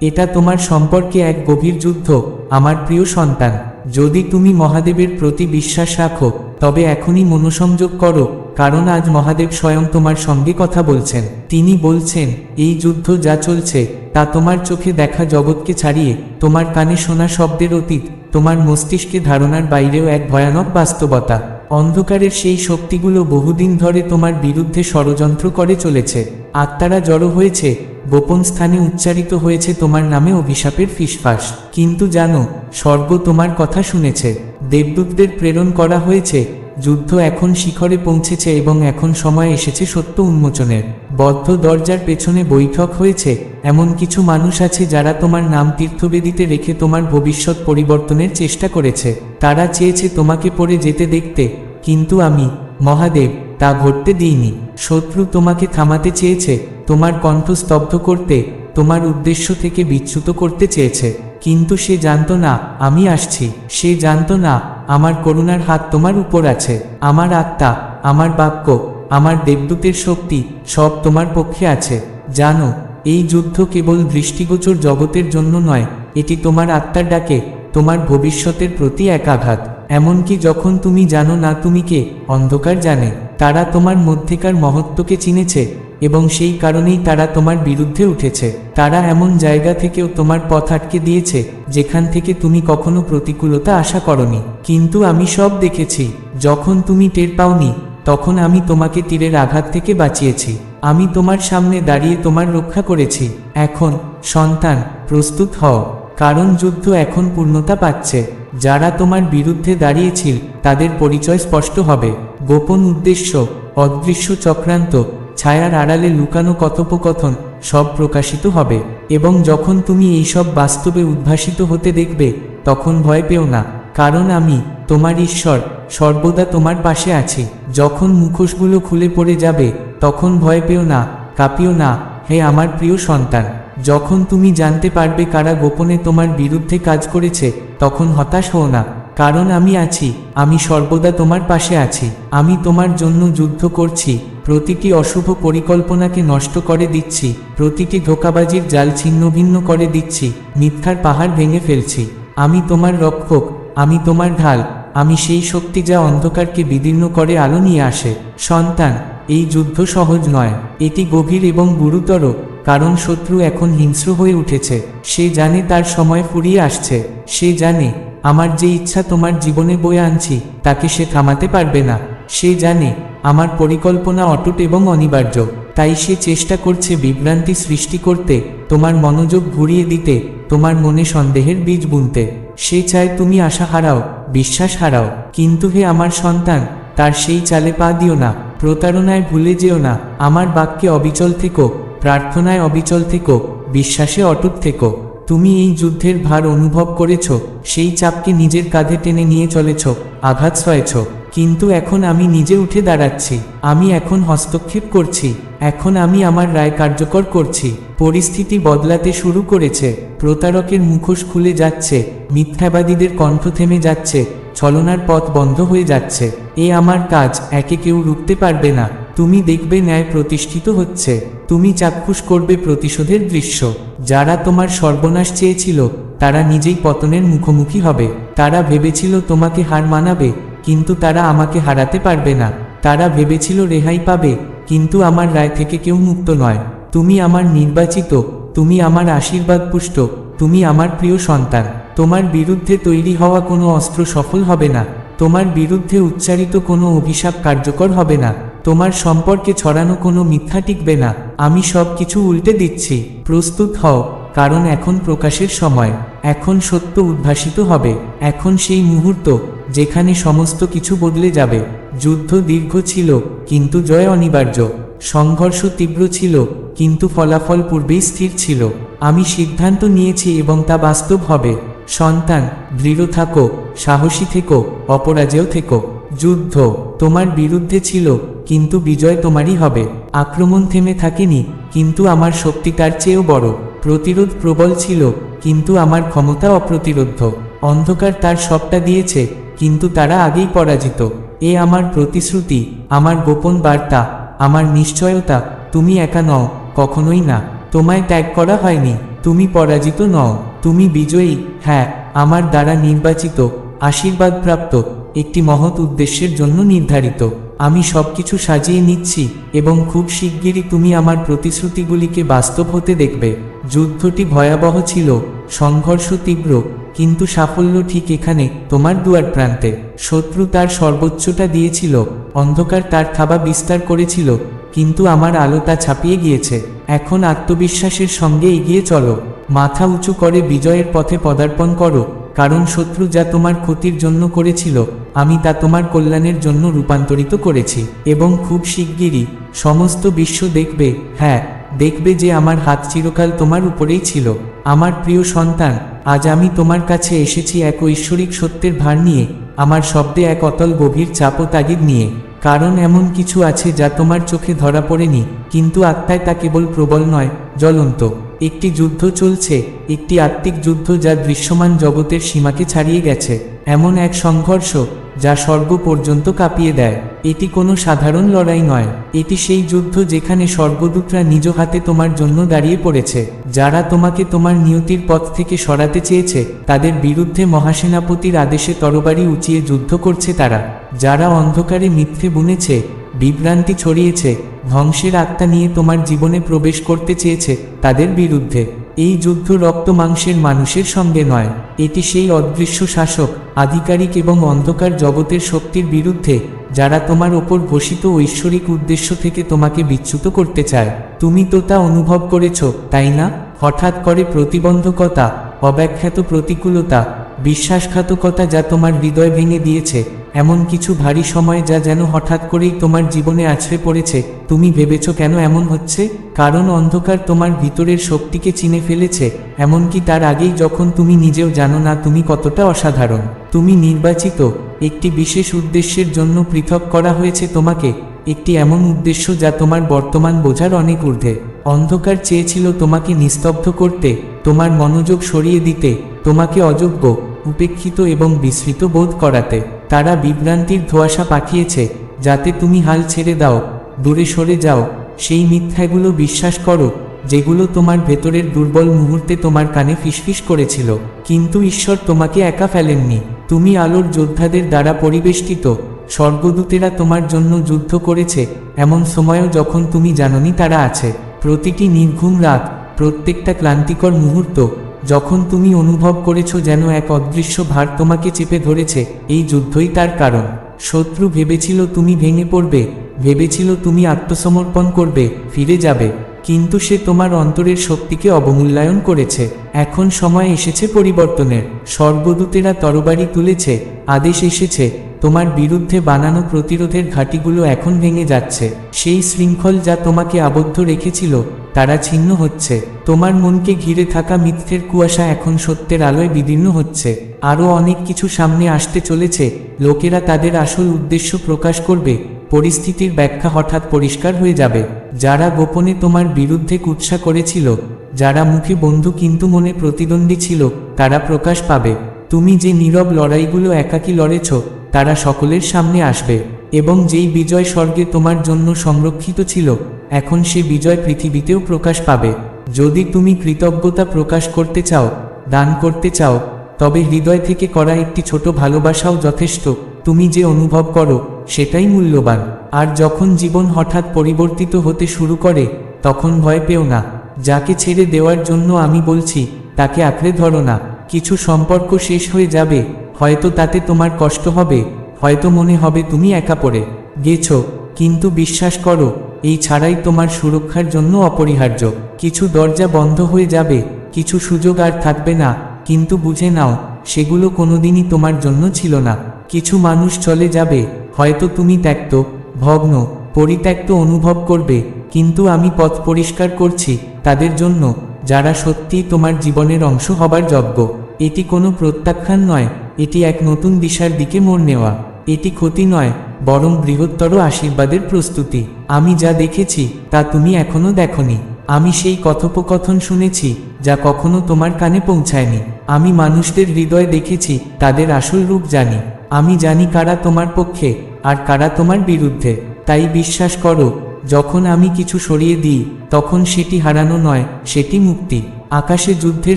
এটা তোমার সম্পর্কে এক গভীর যুদ্ধ, আমার প্রিয় সন্তান। যদি তুমি মহাদেবের প্রতি বিশ্বাস রাখো, তবে এখনই মনোসংযোগ করো, কারণ আজ মহাদেব স্বয়ং তোমার সঙ্গে কথা বলছেন। তিনি বলছেন, এই যুদ্ধ যা চলছে, তা তোমার চোখে দেখা জগৎকে ছাড়িয়ে, তোমার কানে শোনা শব্দের অতীত, তোমার মস্তিষ্কে ধারণার বাইরেও এক ভয়ানক বাস্তবতা। অন্ধকারের সেই শক্তিগুলো বহুদিন ধরে তোমার বিরুদ্ধে ষড়যন্ত্র করে চলেছে। আত্মারা জড়ো হয়েছে গোপন স্থানে উচ্চারিত হয়েছে তোমার নামে অভিশাপের ফিসফাস। কিন্তু জানো, স্বর্গ তোমার কথা শুনেছে। দেবদূতদের প্রেরণ করা হয়েছে। যুদ্ধ এখন শিখরে পৌঁছেছে এবং এখন সময় এসেছে সত্য উন্মোচনের। বদ্ধ দরজার পেছনে বৈঠক হয়েছে। এমন কিছু মানুষ আছে যারা তোমার নাম তীর্থবেদিতে রেখে তোমার ভবিষ্যৎ পরিবর্তনের চেষ্টা করেছে। তারা চেয়েছে তোমাকে পড়ে যেতে দেখতে। কিন্তু আমি, মহাদেব তা ঘটতে দিইনি। শত্রু তোমাকে থামাতে চেয়েছে, তোমার কণ্ঠ স্তব্ধ করতে, তোমার উদ্দেশ্য থেকে বিচ্যুত করতে চেয়েছে। কিন্তু সে জানত না, আমি আসছি। সে জানত না, আমার করুণার হাত তোমার উপর আছে। আমার আত্মা, আমার বাক্য, আমার দেবদূতের শক্তি, সব তোমার পক্ষে আছে। জানো, এই যুদ্ধ কেবল দৃষ্টিগোচর জগতের জন্য নয়, এটি তোমার আত্মার ডাকে, তোমার ভবিষ্যতের প্রতি এক আঘাত। এমনকি যখন তুমি জানো না তুমি কে, অন্ধকার জানে। তারা তোমার মধ্যেকার মহত্বকে চিনেছে, এবং সেই কারণেই তারা তোমার বিরুদ্ধে উঠেছে। তারা এমন জায়গা থেকেও তোমার পথ আটকে দিয়েছে, যেখান থেকে তুমি কখনো প্রতিকূলতা আশা করনি। কিন্তু আমি সব দেখেছি, যখন তুমি টের পাওনি, তখন আমি তোমাকে তীরের আঘাত থেকে বাঁচিয়েছি। আমি তোমার সামনে দাঁড়িয়ে তোমার রক্ষা করেছি। এখন, সন্তান, প্রস্তুত হও। কারণ যুদ্ধ এখন পূর্ণতা পাচ্ছে। যারা তোমার বিরুদ্ধে দাঁড়িয়েছিল, তাদের পরিচয় স্পষ্ট হবে। গোপন উদ্দেশ্য, অদৃশ্য চক্রান্ত, ছায়ার আড়ালে লুকানো কথোপকথন সব প্রকাশিত হবে এবং যখন তুমি এইসব বাস্তবে উদ্ভাসিত হতে দেখবে, তখন ভয় পেও না, কারণ আমি, তোমার ঈশ্বর, সর্বদা তোমার পাশে আছি। যখন মুখোশগুলো খুলে পড়ে যাবে, তখন ভয় পেও না, কাঁপিও না, হে আমার প্রিয় সন্তান। যখন তুমি জানতে পারবে কারা গোপনে তোমার বিরুদ্ধে কাজ করেছে, তখন হতাশ হও না কারণ আমি আছি, আমি সর্বদা তোমার পাশে আছি, আমি তোমার জন্য যুদ্ধ করছি, প্রতিটি অশুভ পরিকল্পনাকে নষ্ট করে দিচ্ছি, প্রতিটি ধোকাবাজির জাল ছিন্ন ভিন্ন করে দিচ্ছি, মিথ্যার পাহাড় ভেঙে ফেলছি, আমি তোমার রক্ষক, আমি তোমার ঢাল, আমি সেই শক্তি যা অন্ধকারকে বিদীর্ণ করে আলো নিয়ে আসে। সন্তান, এই যুদ্ধ সহজ নয়, এটি গভীর এবং গুরুতর, কারণ শত্রু এখন হিংস্র হয়ে উঠেছে, সে জানে তার সময় ফুরিয়ে আসছে, সে জানে আমার যে ইচ্ছা তোমার জীবনে বয়ে আনছি, তাকে সে থামাতে পারবে না। সে জানে, আমার পরিকল্পনা অটুট এবং অনিবার্য। তাই সে চেষ্টা করছে বিভ্রান্তি সৃষ্টি করতে, তোমার মনোযোগ ঘুরিয়ে দিতে, তোমার মনে সন্দেহের বীজ বুনতে। সে চায় তুমি আশা হারাও, বিশ্বাস হারাও। কিন্তু হে আমার সন্তান, তার সেই চালে পা দিও না। প্রতারণায় ভুলে যেও না। আমার বাক্যে অবিচল থেকো, প্রার্থনায় অবিচল থেকো, বিশ্বাসে অটুট থেকো। তুমি এই যুদ্ধের ভার অনুভব করেছ, সেই চাপকে নিজের কাঁধে টেনে নিয়ে চলেছ, আঘাত সয়েছ কিন্তু এখন আমি নিজে উঠে দাঁড়াচ্ছি, আমি এখন হস্তক্ষেপ করছি, এখন আমি আমার রায় কার্যকর করছি। পরিস্থিতি বদলাতে শুরু করেছে, প্রতারকের মুখোশ খুলে যাচ্ছে, মিথ্যাবাদীদের কণ্ঠ থেমে যাচ্ছে, ছলনার পথ বন্ধ হয়ে যাচ্ছে। এ আমার কাজ, একে কেউ রুখতে পারবে না। তুমি দেখবে ন্যায় প্রতিষ্ঠিত হচ্ছে। তুমি চাক্ষুষ করবে প্রতিশোধের দৃশ্য। যারা তোমার সর্বনাশ চেয়েছিল, তারা নিজেই পতনের মুখোমুখি হবে। তারা ভেবেছিল তোমাকে হার মানাবে, কিন্তু তারা আমাকে হারাতে পারবে না। তারা ভেবেছিল রেহাই পাবে, কিন্তু আমার রায় থেকে কেউ মুক্ত নয়। তুমি আমার নির্বাচিত, তুমি আমার আশীর্বাদ পুষ্ট, তুমি আমার প্রিয় সন্তান। তোমার বিরুদ্ধে তৈরি হওয়া কোনো অস্ত্র সফল হবে না। তোমার বিরুদ্ধে উচ্চারিত কোনো অভিশাপ কার্যকর হবে না। তোমার সম্পর্কে ছড়ানো কোনো মিথ্যা টিকবে না, আমি সব কিছু উল্টে দিচ্ছি। প্রস্তুত হও, কারণ এখন প্রকাশের সময়। এখন সত্য উদ্ভাসিত হবে। এখন সেই মুহূর্ত, যেখানে সমস্ত কিছু বদলে যাবে। যুদ্ধ দীর্ঘ ছিল, কিন্তু জয় অনিবার্য। সংঘর্ষ তীব্র ছিল, কিন্তু ফলাফল পূর্বেই স্থির ছিল। আমি সিদ্ধান্ত নিয়েছি এবং তা বাস্তব হবে। সন্তান, দৃঢ় থাকো, সাহসী থেকো, অপরাজেয় থেকো। যুদ্ধ তোমার বিরুদ্ধে ছিল, কিন্তু বিজয় তোমারই হবে। আক্রমণ থেমে থাকেনি, কিন্তু আমার শক্তি তার চেয়েও বড়। প্রতিরোধ প্রবল ছিল, কিন্তু আমার ক্ষমতা অপ্রতিরোধ্য। অন্ধকার তার সবটা দিয়েছে, কিন্তু তারা আগেই পরাজিত। এ আমার প্রতিশ্রুতি, আমার গোপন বার্তা, আমার নিশ্চয়তা, তুমি একা নও, কখনোই না। তোমায় ত্যাগ করা হয়নি, তুমি পরাজিত নও। তুমি বিজয়ী হ্যাঁ আমার দ্বারা নির্বাচিত, আশীর্বাদপ্রাপ্ত। একটি মহৎ উদ্দেশ্যের জন্য নির্ধারিত। আমি সবকিছু সাজিয়ে নিচ্ছি এবং খুব শিগগিরই তুমি আমার প্রতিশ্রুতিগুলিকে বাস্তব হতে দেখবে। যুদ্ধটি ভয়াবহ ছিল, সংঘর্ষ তীব্র, কিন্তু সাফল্য ঠিক এখানে, তোমার দুয়ার প্রান্তে। শত্রু তার সর্বোচ্চটা দিয়েছিল, অন্ধকার তার থাবা বিস্তার করেছিল, কিন্তু আমার আলো তা ছাপিয়ে গিয়েছে। এখন আত্মবিশ্বাসের সঙ্গে এগিয়ে চলো। মাথা উঁচু করে বিজয়ের পথে পদার্পণ করো। কারণ শত্রু যা তোমার ক্ষতির জন্য করেছিল, আমি তা তোমার কল্যাণের জন্য রূপান্তরিত করেছি। এবং খুব শিগগিরই সমস্ত বিশ্ব দেখবে হ্যাঁ দেখবে যে আমার হাত চিরকাল তোমার উপরেই ছিল। আমার প্রিয় সন্তান, আজ আমি তোমার কাছে এসেছি এক ঐশ্বরিক সত্যের ভার নিয়ে, আমার শব্দে এক অতল গভীর চাপ ও তাগিদ নিয়ে। কারণ এমন কিছু আছে যা তোমার চোখে ধরা পড়েনি, কিন্তু আত্মায় তা কেবল প্রবল নয়, জ্বলন্ত। একটি যুদ্ধ চলছে, একটি আত্মিক যুদ্ধ যা দৃশ্যমান জগতের সীমাকে ছাড়িয়ে গেছে, এমন এক সংঘর্ষ যা স্বর্গ পর্যন্ত কাঁপিয়ে দেয়। এটি কোনো সাধারণ লড়াই নয়, এটি সেই যুদ্ধ যেখানে স্বর্গদূতরা নিজ হাতে তোমার জন্য দাঁড়িয়ে পড়েছে, যারা তোমাকে তোমার নিয়তির পথ থেকে সরাতে চেয়েছে, তাদের বিরুদ্ধে মহাসেনাপতির আদেশে তরবারি উঁচিয়ে যুদ্ধ করছে তারা, যারা অন্ধকারে মিথ্যে বুনেছে বিভ্রান্তি ছড়িয়েছে, ধ্বংসের আত্মা নিয়ে তোমার জীবনে প্রবেশ করতে চেয়েছে তাদের বিরুদ্ধে। এই যুদ্ধ রক্ত মাংসের মানুষের সঙ্গে নয়, এটি সেই অদৃশ্য শাসক, আধিকারিক এবং অন্ধকার জগতের শক্তির বিরুদ্ধে, যারা তোমার ওপর ঘোষিত ঐশ্বরিক উদ্দেশ্য থেকে তোমাকে বিচ্যুত করতে চায়। তুমি তো তা অনুভব করেছ, তাই না? হঠাৎ করে প্রতিবন্ধকতা, অব্যাখ্যাত প্রতিকূলতা বিশ্বাসঘাতকতা যা তোমার হৃদয় ভেঙে দিয়েছে, এমন কিছু ভারী সময় যা যেন হঠাৎ করেই তোমার জীবনে আছড়ে পড়েছে, তুমি ভেবেছ কেন এমন হচ্ছে? কারণ অন্ধকার তোমার ভিতরের শক্তিকে চিনে ফেলেছে, এমনকি তার আগেই যখন তুমি নিজেও জানো না তুমি কতটা অসাধারণ। তুমি নির্বাচিত, একটি বিশেষ উদ্দেশ্যের জন্য পৃথক করা হয়েছে তোমাকে, একটি এমন উদ্দেশ্য যা তোমার বর্তমান বোঝার অনেক ঊর্ধ্বে। অন্ধকার চেয়েছিল তোমাকে নিস্তব্ধ করতে, তোমার মনোযোগ সরিয়ে দিতে, তোমাকে অযোগ্য উপেক্ষিত এবং বিস্মৃত বোধ করাতে। তারা বিভ্রান্তির ধোঁয়াশা পাঠিয়েছে যাতে তুমি হাল ছেড়ে দাও, দূরে সরে যাও। সেই মিথ্যাগুলো বিশ্বাস করো, যেগুলো তোমার ভেতরের দুর্বল মুহূর্তে তোমার কানে ফিসফিস করেছিল। কিন্তু ঈশ্বর তোমাকে একা ফেলেননি। তুমি আলোর যোদ্ধাদের দ্বারা পরিবেষ্টিত। স্বর্গদূতেরা তোমার জন্য যুদ্ধ করেছে, এমন সময়ও যখন তুমি জাননি তারা আছে। প্রতিটি নির্ঘুম রাত, প্রত্যেকটা ক্লান্তিকর মুহূর্ত যখন তুমি অনুভব করেছ যেন এক অদৃশ্য ভার তোমাকে চেপে ধরেছে, এই যুদ্ধই তার কারণ। শত্রু ভেবেছিল তুমি ভেঙে পড়বে, ভেবেছিল তুমি আত্মসমর্পণ করবে, ফিরে যাবে, কিন্তু সে তোমার অন্তরের শক্তিকে অবমূল্যায়ন করেছে। এখন সময় এসেছে পরিবর্তনের। স্বর্গদূতেরা তরবারি তুলেছে, আদেশ এসেছে, তোমার বিরুদ্ধে বানানো প্রতিরোধের ঘাঁটিগুলো এখন ভেঙে যাচ্ছে। সেই শৃঙ্খল যা তোমাকে আবদ্ধ রেখেছিল তারা ছিন্ন হচ্ছে। তোমার মনকে ঘিরে থাকা মিথ্যের কুয়াশা এখন সত্যের আলোয় বিদীর্ণ হচ্ছে। আরও অনেক কিছু সামনে আসতে চলেছে। লোকেরা তাদের আসল উদ্দেশ্য প্রকাশ করবে। পরিস্থিতির ব্যাখ্যা হঠাৎ পরিষ্কার হয়ে যাবে। যারা গোপনে তোমার বিরুদ্ধে কুৎসা করেছিল, যারা মুখে বন্ধু কিন্তু মনে প্রতিদ্বন্দ্বী ছিল, তারা প্রকাশ পাবে। তুমি যে নীরব লড়াইগুলো একাকী লড়েছ, তারা সকলের সামনে আসবে। এবং যেই বিজয় স্বর্গে তোমার জন্য সংরক্ষিত ছিল এখন সে বিজয় পৃথিবীতেও প্রকাশ পাবে। যদি তুমি কৃতজ্ঞতা প্রকাশ করতে চাও, দান করতে চাও, তবে হৃদয় থেকে করা একটি ছোট ভালোবাসাও যথেষ্ট। তুমি যে অনুভব করো, সেটাই মূল্যবান। আর যখন জীবন হঠাৎ পরিবর্তিত হতে শুরু করে, তখন ভয় পেও না। যাকে ছেড়ে দেওয়ার জন্য আমি বলছি, তাকে আঁকড়ে ধরো না। কিছু সম্পর্ক শেষ হয়ে যাবে, হয়তো তাতে তোমার কষ্ট হবে, হয়তো মনে হবে তুমি একা পড়ে গেছো। কিন্তু বিশ্বাস করো এই ছাড়াই তোমার সুরক্ষার জন্য অপরিহার্য। কিছু দরজা বন্ধ হয়ে যাবে, কিছু সুযোগ আর থাকবে না। কিন্তু বুঝে নাও, সেগুলো কোনোদিনই তোমার জন্য ছিল না। কিছু মানুষ চলে যাবে, হয়তো তুমি ত্যাক্ত, ভগ্ন, পরিত্যক্ত অনুভব করবে। কিন্তু আমি পথ পরিষ্কার করছি তাদের জন্য, যারা সত্যিই তোমার জীবনের অংশ হবার যোগ্য। এটি কোনো প্রত্যাখ্যান নয়, এটি এক নতুন দিশার দিকে মোড় নেওয়া। এটি ক্ষতি নয় বরং বৃহত্তর আশীর্বাদের প্রস্তুতি। আমি যা দেখেছি, তা তুমি এখনও দেখনি। আমি সেই কথোপকথন শুনেছি, যা কখনো তোমার কানে পৌঁছায়নি। আমি মানুষদের হৃদয় দেখেছি, তাদের আসল রূপ জানি। আমি জানি কারা তোমার পক্ষে, আর কারা তোমার বিরুদ্ধে। তাই বিশ্বাস করো, যখন আমি কিছু সরিয়ে দিই, তখন সেটি হারানো নয়, সেটি মুক্তি। আকাশে যুদ্ধের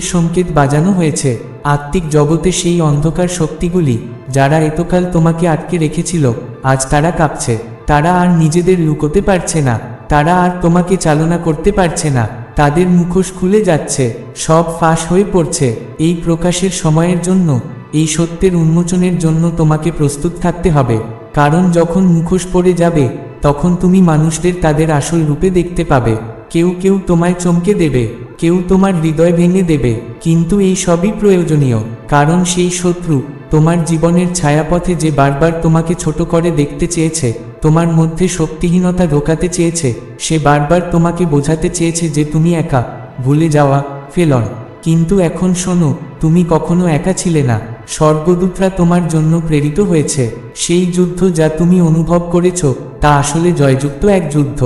সংকেত বাজানো হয়েছে। আত্মিক জগতে সেই অন্ধকার শক্তিগুলি, যারা এতকাল তোমাকে আটকে রেখেছিল, আজ তারা কাঁপছে। তারা আর নিজেদের লুকোতে পারছে না। তারা আর তোমাকে চালনা করতে পারছে না। তাদের মুখোশ খুলে যাচ্ছে। সব ফাঁস হয়ে পড়ছে। এই প্রকাশের সময়ের জন্য, এই সত্যের উন্মোচনের জন্য তোমাকে প্রস্তুত থাকতে হবে। কারণ যখন মুখোশ পড়ে যাবে, তখন তুমি মানুষদের তাদের আসল রূপে দেখতে পাবে। কেউ কেউ তোমায় চমকে দেবে। কেউ তোমার হৃদয় ভেঙে দেবে, কিন্তু এই সবই প্রয়োজনীয়, কারণ সেই শত্রু, তোমার জীবনের ছায়াপথে যে বারবার তোমাকে ছোট করে দেখতে চেয়েছে, তোমার মধ্যে শক্তিহীনতা ঢোকাতে চেয়েছে, সে বারবার তোমাকে বোঝাতে চেয়েছে যে তুমি একা, ভুলে যাওয়া, ফেলন। কিন্তু এখন শোনো, তুমি কখনো একা ছিলে না, স্বর্গদূতরা তোমার জন্য প্রেরিত হয়েছে, সেই যুদ্ধ যা তুমি অনুভব করেছ, তা আসলে জয়যুক্ত এক যুদ্ধ।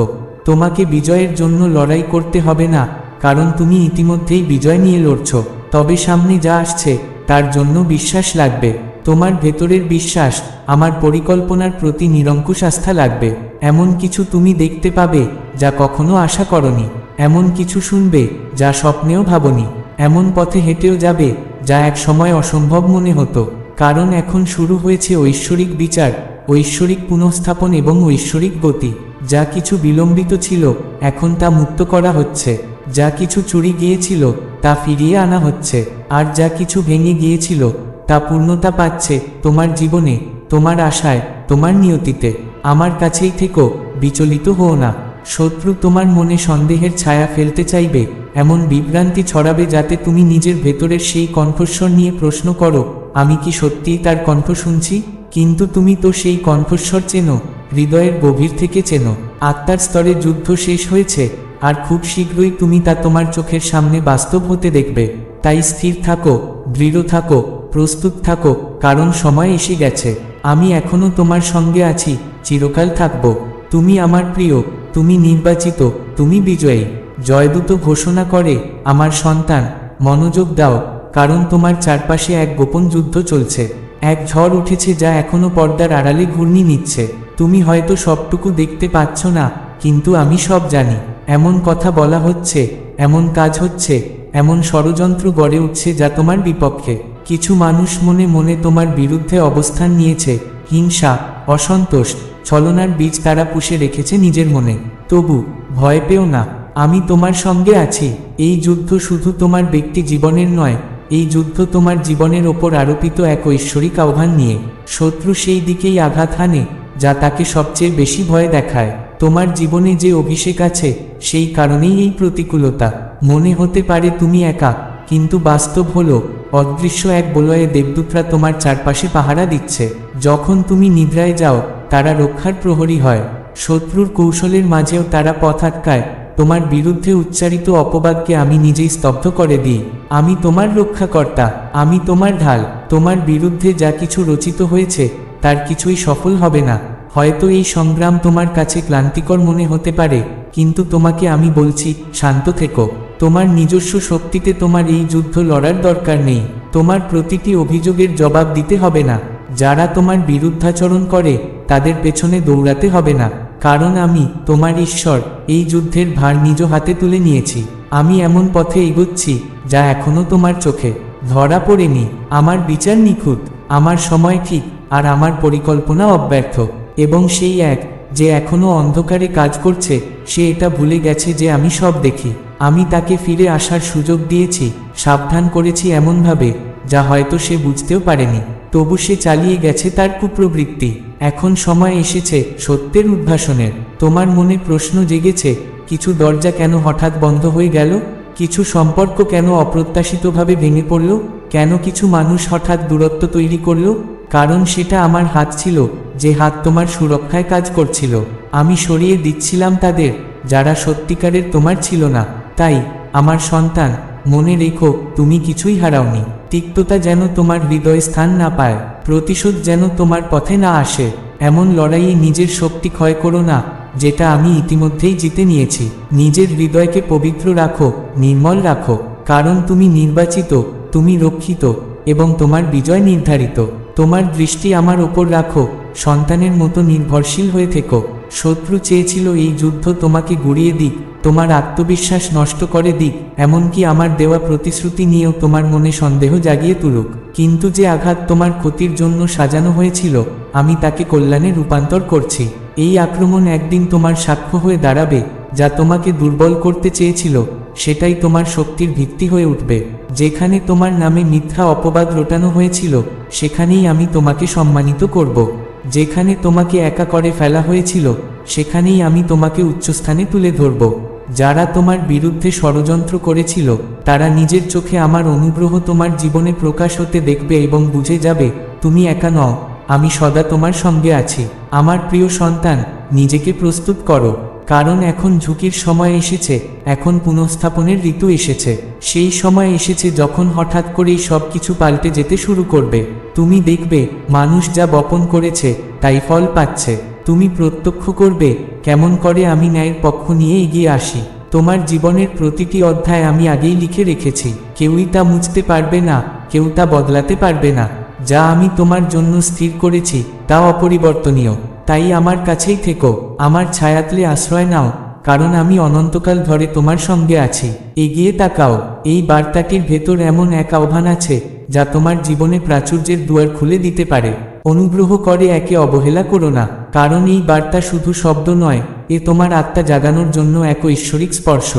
তোমাকে বিজয়ের জন্য লড়াই করতে হবে না কারণ তুমি ইতিমধ্যেই বিজয় নিয়ে লড়ছ। তবে সামনে যা আসছে, তার জন্য বিশ্বাস লাগবে। তোমার ভেতরের বিশ্বাস, আমার পরিকল্পনার প্রতি নিরঙ্কুশ আস্থা লাগবে। এমন কিছু তুমি দেখতে পাবে, যা কখনো আশা করনি। এমন কিছু শুনবে, যা স্বপ্নেও ভাবনি। এমন পথে হেঁটেও যাবে, যা এক সময় অসম্ভব মনে হতো। কারণ এখন শুরু হয়েছে ঐশ্বরিক বিচার, ঐশ্বরিক পুনঃস্থাপন এবং ঐশ্বরিক গতি। যা কিছু বিলম্বিত ছিল, এখন তা মুক্ত করা হচ্ছে। যা কিছু চুরি গিয়েছিল, তা ফিরিয়ে আনা হচ্ছে, আর যা কিছু ভেঙে গিয়েছিল, তা পূর্ণতা পাচ্ছে তোমার জীবনে, তোমার আশায়, তোমার নিয়তিতে। আমার কাছেই থেকো, বিচলিত হও না। শত্রু তোমার মনে সন্দেহের ছায়া ফেলতে চাইবে, এমন বিভ্রান্তি ছড়াবে যাতে তুমি নিজের ভেতরের সেই কণ্ঠস্বর নিয়ে প্রশ্ন করো, আমি কি সত্যিই তার কণ্ঠ শুনছি? কিন্তু তুমি তো সেই কণ্ঠস্বর চেনো, হৃদয়ের গভীর থেকে চেনো। আত্মার স্তরে যুদ্ধ শেষ হয়েছে আর খুব শীঘ্রই তুমি তা তোমার চোখের সামনে বাস্তব হতে দেখবে। তাই স্থির থাকো, দৃঢ় থাকো, প্রস্তুত থাকো, কারণ সময় এসে গেছে। আমি এখনও তোমার সঙ্গে আছি, চিরকাল থাকব। তুমি আমার প্রিয়, তুমি নির্বাচিত, তুমি বিজয়ী। জয়দূত ঘোষণা করে, আমার সন্তান, মনোযোগ দাও, কারণ তোমার চারপাশে এক গোপন যুদ্ধ চলছে। এক ঝড় উঠেছে যা এখনও পর্দার আড়ালে ঘূর্ণি নিচ্ছে। তুমি হয়তো সবটুকু দেখতে পাচ্ছ না, কিন্তু আমি সব জানি। এমন কথা বলা হচ্ছে, এমন কাজ হচ্ছে, এমন ষড়যন্ত্র গড়ে উঠছে যা তোমার বিপক্ষে। কিছু মানুষ মনে মনে তোমার বিরুদ্ধে অবস্থান নিয়েছে, হিংসা, অসন্তোষ, ছলনার বীজ তারা পুষে রেখেছে নিজের মনে। তবু, ভয় পেও না, আমি তোমার সঙ্গে আছি। এই যুদ্ধ শুধু তোমার ব্যক্তি জীবনের নয়, এই যুদ্ধ তোমার জীবনের ওপর আরোপিত এক ঐশ্বরিক আহ্বান নিয়ে। শত্রু সেই দিকেই আঘাত হানে, যা তাকে সবচেয়ে বেশি ভয় দেখায়। তোমার জীবনে যে অভিষেক আছে, সেই কারণেই এই প্রতিকূলতা। মনে হতে পারে তুমি একা, কিন্তু বাস্তব হলো, অদৃশ্য এক বলয়ে দেবদূতরা তোমার চারপাশে পাহারা দিচ্ছে। যখন তুমি নিদ্রায় যাও, তারা রক্ষার প্রহরী হয়। শত্রুর কৌশলের মাঝেও তারা পথ আটকায়। তোমার বিরুদ্ধে উচ্চারিত অপবাদকে আমি নিজেই স্তব্ধ করে দিই। আমি তোমার রক্ষাকর্তা, আমি তোমার ঢাল। তোমার বিরুদ্ধে যা কিছু রচিত হয়েছে, তার কিছুই সফল হবে না। হয়তো এই সংগ্রাম তোমার কাছে ক্লান্তিকর মনে হতে পারে, কিন্তু তোমাকে আমি বলছি, শান্ত থেকো। তোমার নিজস্ব শক্তিতে তোমার এই যুদ্ধ লড়ার দরকার নেই। তোমার প্রতিটি অভিযোগের জবাব দিতে হবে না। যারা তোমার বিরুদ্ধাচরণ করে, তাদের পেছনে দৌড়াতে হবে না। কারণ আমি, তোমার ঈশ্বর, এই যুদ্ধের ভার নিজ হাতে তুলে নিয়েছি। আমি এমন পথে এগোচ্ছি, যা এখনও তোমার চোখে। ধরা পড়েনি। আমার বিচার নিখুঁত। আমার সময় ঠিক, আর আমার পরিকল্পনা অব্যর্থ। এবং সেই এক, যে এখনও অন্ধকারে কাজ করছে, সে এটা ভুলে গেছে যে আমি সব দেখি। আমি তাকে ফিরে আসার সুযোগ দিয়েছি, সাবধান করেছি এমনভাবে, যা হয়তো সে বুঝতেও পারেনি। তবু সে চালিয়ে গেছে তার কুপ্রবৃত্তি। এখন সময় এসেছে সত্যের উদ্ভাসনের। তোমার মনে প্রশ্ন জেগেছে, কিছু দরজা কেন হঠাৎ বন্ধ হয়ে গেল? কিছু সম্পর্ক কেন অপ্রত্যাশিতভাবে ভেঙে পড়ল? কেন কিছু মানুষ হঠাৎ দূরত্ব তৈরি করল? কারণ সেটা আমার হাত ছিল, যে হাত তোমার সুরক্ষায় কাজ করছিল। আমি সরিয়ে দিচ্ছিলাম তাদের, যারা সত্যিকারের তোমার ছিল না। তাই, আমার সন্তান, মনে রেখো, তুমি কিছুই হারাওনি। তিক্ততা যেন তোমার হৃদয়ে স্থান না পায়, প্রতিশোধ যেন তোমার পথে না আসে। এমন লড়াইয়ে নিজের শক্তি ক্ষয় করো না, যেটা আমি ইতিমধ্যেই জিতে নিয়েছি। নিজের হৃদয়কে পবিত্র রাখো, নির্মল রাখো, কারণ তুমি নির্বাচিত, তুমি রক্ষিত, এবং তোমার বিজয় নির্ধারিত। তোমার দৃষ্টি আমার ওপর রাখো, সন্তানের মতো নির্ভরশীল হয়ে থেকো। শত্রু চেয়েছিল এই যুদ্ধ তোমাকে গুড়িয়ে দিক, তোমার আত্মবিশ্বাস নষ্ট করে দিক, এমনকি আমার দেওয়া প্রতিশ্রুতি নিয়েও তোমার মনে সন্দেহ জাগিয়ে তুলুক। কিন্তু যে আঘাত তোমার ক্ষতির জন্য সাজানো হয়েছিল, আমি তাকে কল্যাণে রূপান্তর করছি। এই আক্রমণ একদিন তোমার সাক্ষ্য হয়ে দাঁড়াবে, যা তোমাকে দুর্বল করতে চেয়েছিল, সেটাই তোমার শক্তির ভিত্তি হয়ে উঠবে। যেখানে তোমার নামে মিথ্যা অপবাদ রটানো হয়েছিল, সেখানেই আমি তোমাকে সম্মানিত করব। যেখানে তোমাকে একা করে ফেলা হয়েছিল, সেখানেই আমি তোমাকে উচ্চস্থানে তুলে ধরব। যারা তোমার বিরুদ্ধে ষড়যন্ত্র করেছিল, তারা নিজের চোখে আমার অনুগ্রহ তোমার জীবনে প্রকাশ হতে দেখবে এবং বুঝে যাবে, তুমি একা নও, আমি সদা তোমার সঙ্গে আছি। আমার প্রিয় সন্তান, নিজেকে প্রস্তুত করো। কারণ এখন ঝুঁকির সময় এসেছে, এখন পুনঃস্থাপনের ঋতু এসেছে। সেই সময় এসেছে যখন হঠাৎ করেই সব কিছু পাল্টে যেতে শুরু করবে। তুমি দেখবে, মানুষ যা বপন করেছে, তাই ফল পাচ্ছে। তুমি প্রত্যক্ষ করবে, কেমন করে আমি ন্যায়ের পক্ষ নিয়ে এগিয়ে আসি। তোমার জীবনের প্রতিটি অধ্যায় আমি আগেই লিখে রেখেছি। কেউই তা মুছতে পারবে না, কেউ তা বদলাতে পারবে না। যা আমি তোমার জন্য স্থির করেছি, তা অপরিবর্তনীয়। তাই আমার কাছেই থেকো। আমার ছায়াতলে আশ্রয় নাও, কারণ আমি অনন্তকাল ধরে তোমার সঙ্গে আছি। এগিয়ে তাকাও, এই বার্তাটির ভেতর এমন এক আহ্বান আছে, যা তোমার জীবনে প্রাচুর্যের দুয়ার খুলে দিতে পারে। অনুগ্রহ করে একে অবহেলা করো না, কারণ এই বার্তা শুধু শব্দ নয়, এ তোমার আত্মা জাগানোর জন্য এক ঐশ্বরিক স্পর্শ।